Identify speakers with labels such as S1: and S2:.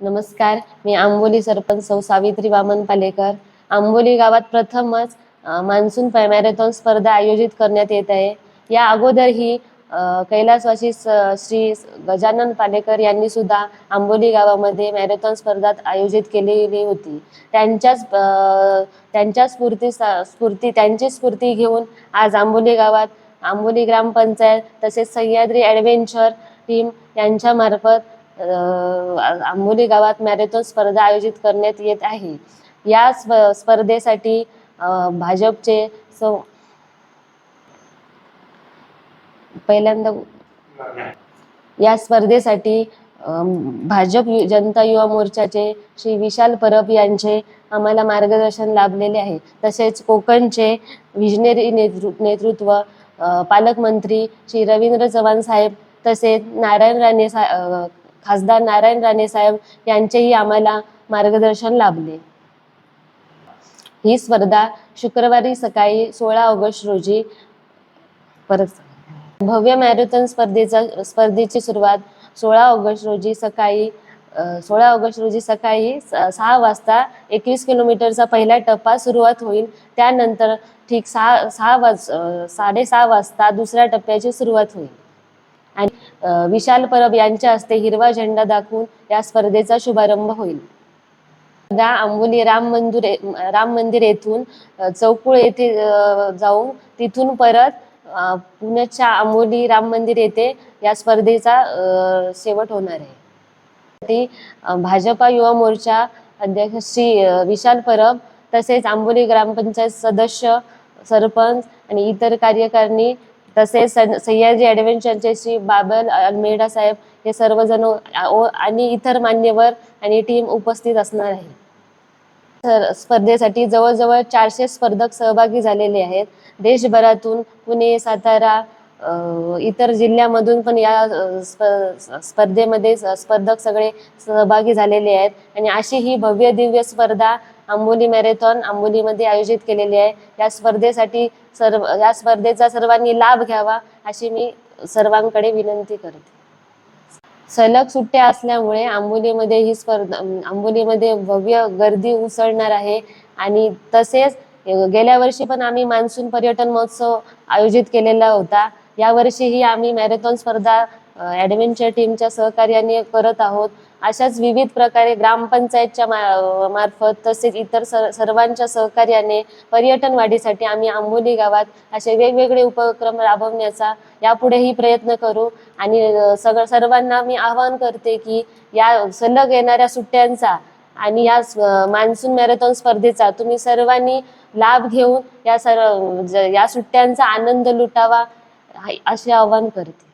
S1: नमस्कार मी आंबोली सरपंच सौ सावित्री वामन पालेकर. आंबोली गावात प्रथमच मान्सून मॅरेथॉन स्पर्धा आयोजित करण्यात येत आहे. या अगोदरही अ, कैलासवासी स- श्री गजानन पालेकर यांनी सुद्धा आंबोली गावामध्ये मॅरेथॉन स्पर्धा आयोजित केलेली होती. त्यांच्याच त्यांच्या स्फूर्ती स्फूर्ती त्यांची स्फूर्ती घेऊन आज आंबोली गावात आंबोली ग्रामपंचायत तसेच सह्याद्री ॲडव्हेंचर टीम यांच्यामार्फत आंबोली गावात मॅरेथॉन स्पर्धा आयोजित करण्यात येत आहे. या स्प- स्पर्धेसाठी भाजपचे सौ पहिल्यांदा या स्पर्धेसाठी भाजप यु- जनता युवा मोर्चाचे श्री विशाल परब यांचे आम्हाला मार्गदर्शन लाभलेले आहे. तसेच कोकणचे विजनेरी नेतृ नेतृत्व पालकमंत्री श्री रवींद्र चव्हाण साहेब तसेच नारायण राणे सा खासदार नारायण राणे साहेब यांचेही आम्हाला मार्गदर्शन लाभले. ही स्पर्धा शुक्रवारी सकाळी सोळा ऑगस्ट रोजी परत भव्य मॅरेथॉन स्पर्धेचा स्पर्धेची सुरुवात सोळा ऑगस्ट रोजी सकाळी सोळा ऑगस्ट रोजी सकाळी स- सहा वाजता एकवीस किलोमीटरचा पहिला टप्पा सुरुवात होईल. त्यानंतर ठीक सहा सहा वाज साडेसहा वाजता दुसऱ्या टप्प्याची सुरुवात होईल. आणि विशाल परब यांच्या हस्ते हिरवा झेंडा दाखवून या स्पर्धेचा शुभारंभ होईल. आंबोली राम मंदिर राम मंदिर येथून चौकुळ येथे जाऊन तिथून परत पुण्याच्या आंबोली राम मंदिर येथे या स्पर्धेचा शेवट होणार आहे. भाजपा युवा मोर्चा अध्यक्ष श्री विशाल परब तसेच आंबोली ग्रामपंचायत सदस्य सरपंच आणि इतर कार्यकारिणी तसेच सन- सह्याद्री ॲडव्हेंचरचे श्री बाबल अल्मेडा साहेब हे सर्वजण ओ- आणि इतर मान्यवर आणि टीम उपस्थित असणार आहे तर स्पर्धेसाठी जवळजवळ चारशे स्पर्धक सहभागी झालेले आहेत. देशभरातून पुणे सातारा इतर जिल्ह्यामधून पण या स्प- स्पर्धेमध्ये स- स्पर्धक सगळे सहभागी झालेले आहेत. आणि अशी ही भव्य दिव्य स्पर्धा आंबोली मॅरेथॉन आंबोलीमध्ये आयोजित केलेली आहे. या स्पर्धेसाठी सर्व या स्पर्धेचा सर्वांनी लाभ घ्यावा अशी मी सर्वांकडे विनंती करते. सलग सुट्ट्या असल्यामुळे आंबोलीमध्ये ही स्पर्धा आंबोलीमध्ये भव्य गर्दी उसळणार आहे आणि तसेच गेल्या वर्षी पण आम्ही मान्सून पर्यटन महोत्सव आयोजित केलेला होता. यावर्षीही आम्ही मॅरेथॉन स्पर्धा ॲडव्हेंचर टीमच्या सहकार्याने करत आहोत. अशाच विविध प्रकारे ग्रामपंचायतच्या मा मार्फत तसेच इतर सर सर्वांच्या सहकार्याने पर्यटन वाढीसाठी आम्ही आंबोली गावात असे वेगवेगळे उपक्रम राबवण्याचा यापुढेही प्रयत्न करू. आणि सगळं सर्वांना मी आवाहन करते की या सलग येणाऱ्या सुट्ट्यांचा आणि या मान्सून मॅरेथॉन स्पर्धेचा तुम्ही सर्वांनी लाभ घेऊन या सर्व ज- या सुट्ट्यांचा आनंद लुटावा असे आवाहन करते.